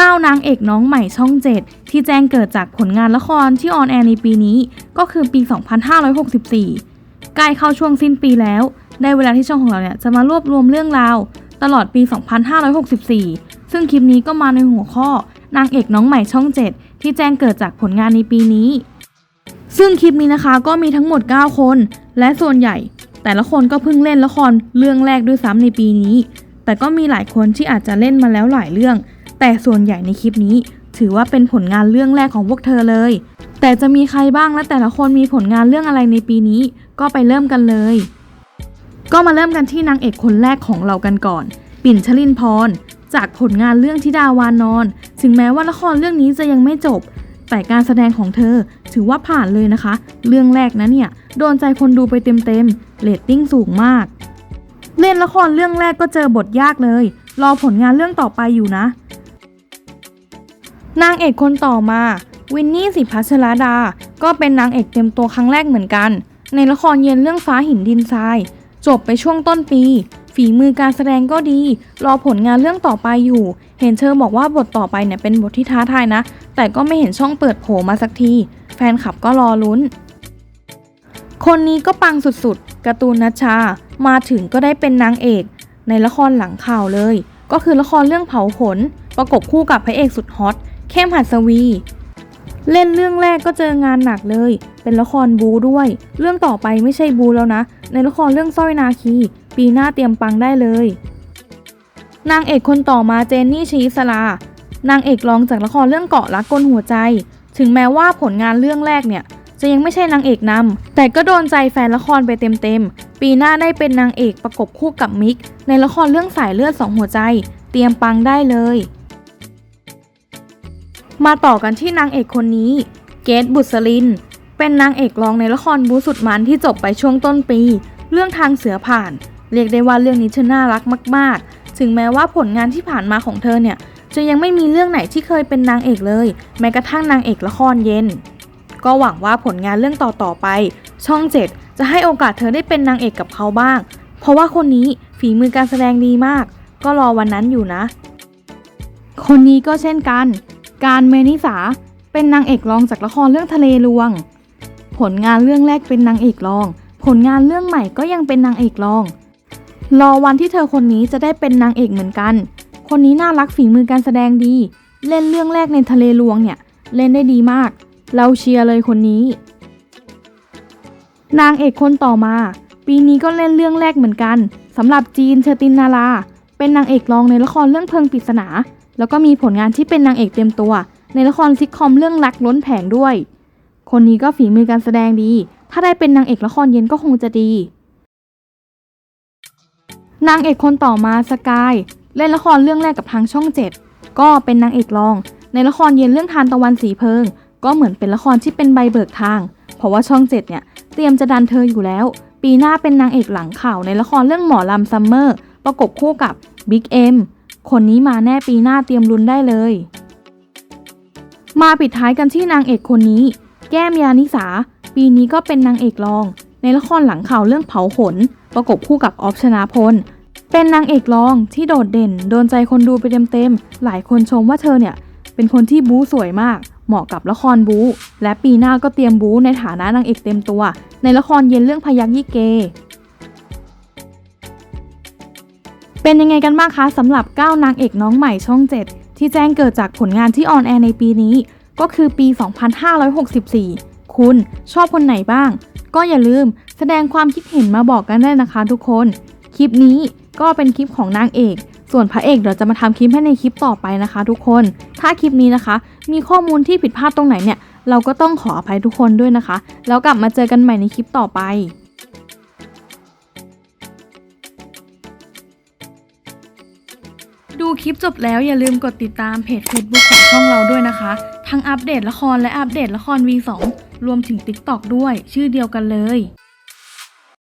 9 นางเอกน้องใหม่ช่อง 7 ที่แจ้งเกิดจากผลงานละครที่ออนแอร์ในปีนี้ก็คือปี 2564 ใกล้เข้าช่วงสิ้นปีแล้ว ได้เวลาที่ช่องของเราเนี่ยจะมารวบรวมเรื่องราว ตลอดปี 2564 ซึ่งคลิปนี้ก็มาในหัวข้อ นางเอกน้องใหม่ช่อง 7 ที่แจ้งเกิดจากผลงานในปีนี้ ซึ่งคลิปนี้นะคะก็มีทั้งหมด 9 คน และส่วนใหญ่ แต่ละคนก็เพิ่งเล่นละครเรื่องแรกด้วยซ้ำในปีนี้ แต่ก็มีหลายคนที่อาจจะเล่นมาแล้วหลายเรื่อง แต่ส่วนใหญ่ในคลิปนี้ ถือว่าเป็นผลงานเรื่องแรกของพวกเธอเลย แต่จะมีใครบ้างและแต่ละคนมีผลงานเรื่องอะไรในปีนี้ ก็ไปเริ่มกันเลย ก็มาเริ่มกันที่นางเอกคนแรกของเรากันก่อน ปิ่นชลินพร จากผลงานเรื่องธิดาวานอน ถึงแม้ว่าละครเรื่องนี้จะยังไม่จบ แต่การแสดงของเธอถือว่าผ่านเลยนะคะ เรื่องแรกนะเนี่ยโดนใจคนดูไปเต็มๆเรตติ้งสูงมาก เล่นละครเรื่องแรกก็เจอบทยากเลย รอผลงานเรื่องต่อไปอยู่นะ นางเอกคนต่อมา วินนี่สิพัชรดา ก็เป็นนางเอกเต็มตัวครั้งแรกเหมือนกัน ในละครเย็นเรื่องฟ้าหินดินทราย จบไปช่วงต้นปี ฝีมือการแสดงก็ดี รอผลงานเรื่องต่อไปอยู่ เห็นเธอบอกว่าบทต่อไปเนี่ยเป็นบทที่ท้าทายนะ แต่ก็ไม่เห็นช่องเปิดโผล่มาสักที แฟนคลับก็รอลุ้น คนนี้ก็ปังสุดๆการ์ตูนนัชชา มาถึงก็ได้เป็นนางเอก ในละครหลังข่าวเลย ก็คือละครเรื่องเผาขน ประกบคู่กับพระเอกสุดฮอต เข้มหัสวี เล่นเรื่องแรกก็เจองานหนักเลย เป็นละครบูด้วย เรื่องต่อไปไม่ใช่บูแล้วนะ ในละครเรื่องสร้อยนาคี ปีหน้าเตรียมปังได้เลย นางเอกคนต่อมาเจนนี่ชีสลานางเอกรองจากละครเรื่องเกาะรักกลหัวใจ ถึงแม้ว่าผลงานเรื่องแรกเนี่ย จะยังไม่ใช่นางเอกนำแต่ก็โดนใจแฟนละครไปเต็มๆ ปีหน้าได้เป็นนางเอกประกบคู่กับมิก ในละครเรื่องสายเลือดสองหัวใจ เตรียมปังได้เลย มาต่อกันที่นางเอกคนนี้ เกตบุษลิน เป็นนางเอกรองในละครบูสุดมันที่จบไปช่วงต้นปี เรื่องทางเสือผ่าน เรียกได้ว่าเรื่องนี้เธอน่ารักมาก ๆ ถึงแม้ว่าผลงานที่ผ่านมาของเธอเนี่ย จะยังไม่มีเรื่องไหนที่เคยเป็นนางเอกเลย แม้กระทั่งนางเอกละครเย็น ก็หวังว่าผลงานเรื่องต่อ ๆ ไป ช่องเจ็ดจะให้โอกาสเธอได้เป็นนางเอกกับเขาบ้าง เพราะว่าคนนี้ฝีมือการแสดงดีมาก ก็รอวันนั้นอยู่นะ คนนี้ก็เช่นกัน การเมนิสาเป็นนางเอกรองจากละครเรื่องทะเลลวง ผลงานเรื่องแรกเป็นนางเอกรอง ผลงานเรื่องใหม่ก็ยังเป็นนางเอกรอง รอวันที่เธอคนนี้จะได้เป็นนางเอกเหมือนกัน คนนี้น่ารักฝีมือการแสดงดี เล่นเรื่องแรกในทะเลลวงเนี่ย เล่นได้ดีมาก เราเชียร์เลยคนนี้ นางเอกคนต่อมา ปีนี้ก็เล่นเรื่องแรกเหมือนกันสำหรับจีนเชอตินนารา เป็นนางเอกรองในละครเรื่องเพลิงปริศนา แล้วก็มีผลงานที่เป็นนางเอกเต็มตัว ในละครซิทคอมเรื่องรักล้นแผงด้วย คนนี้ก็ฝีมือการแสดงดี ถ้าได้เป็นนางเอกละครเย็นก็คงจะดี นางเอกคนต่อมาสกายเล่นละครเรื่องแรกกับทางช่อง 7 ก็เป็นนางเอกรอง ในละครเย็นเรื่องทานตะวันสีเพิง ก็เหมือนเป็นละครที่เป็นใบเบิกทาง เพราะว่าช่อง 7 เนี่ย เตรียมจะดันเธออยู่แล้ว ปีหน้าเป็นนางเอกหลังข่าวในละครเรื่องหมอลำซัมเมอร์ประกบคู่กับบิ๊กเอ็ม คนนี้มาแน่ปีหน้าเตรียมลุ้นได้เลย มาปิดท้ายกันที่นางเอกคนนี้ แก้มยานิสา ปีนี้ก็เป็นนางเอกรอง ในละครหลังข่าวเรื่องเผาขน ประกบคู่กับออฟชนาพล เป็นนางเอกรองที่โดดเด่น โดนใจคนดูไปเต็มๆ หลายคนชมว่าเธอเนี่ย เป็นคนที่บู๊สวยมาก เหมาะกับละครบู๊และปีหน้าก็เตรียมบู๊ในฐานะนางเอกเต็มตัว ในละครเย็นเรื่องพยักยี่เก เป็นยังไงกันบ้างคะสำหรับ 9 นางเอกน้องใหม่ช่อง 7 ที่แจ้งเกิดจากผลงานที่ออนแอร์ในปีนี้ ก็คือปี 2564 คุณชอบคนไหนบ้าง ก็อย่าลืมแสดงความคิดเห็นมาบอกกันได้นะคะทุกคน คลิปนี้ก็เป็นคลิปของนางเอก ส่วนพระเอกเดี๋ยวจะมาทำคลิปให้ในคลิปต่อไปนะคะ ทุกคน ถ้าคลิปนี้นะคะ มีข้อมูลที่ผิดพลาดตรงไหนเนี่ย เราก็ต้องขออภัยทุกคนด้วยนะคะ แล้วกลับมาเจอกันใหม่ในคลิปต่อไป คลิปจบแล้วอย่าลืมกดติดตามเพจ Facebook ของช่องเราด้วยนะคะ ทั้งอัปเดตละครและอัปเดตละคร V2 รวมถึง TikTok ด้วย ชื่อเดียวกันเลย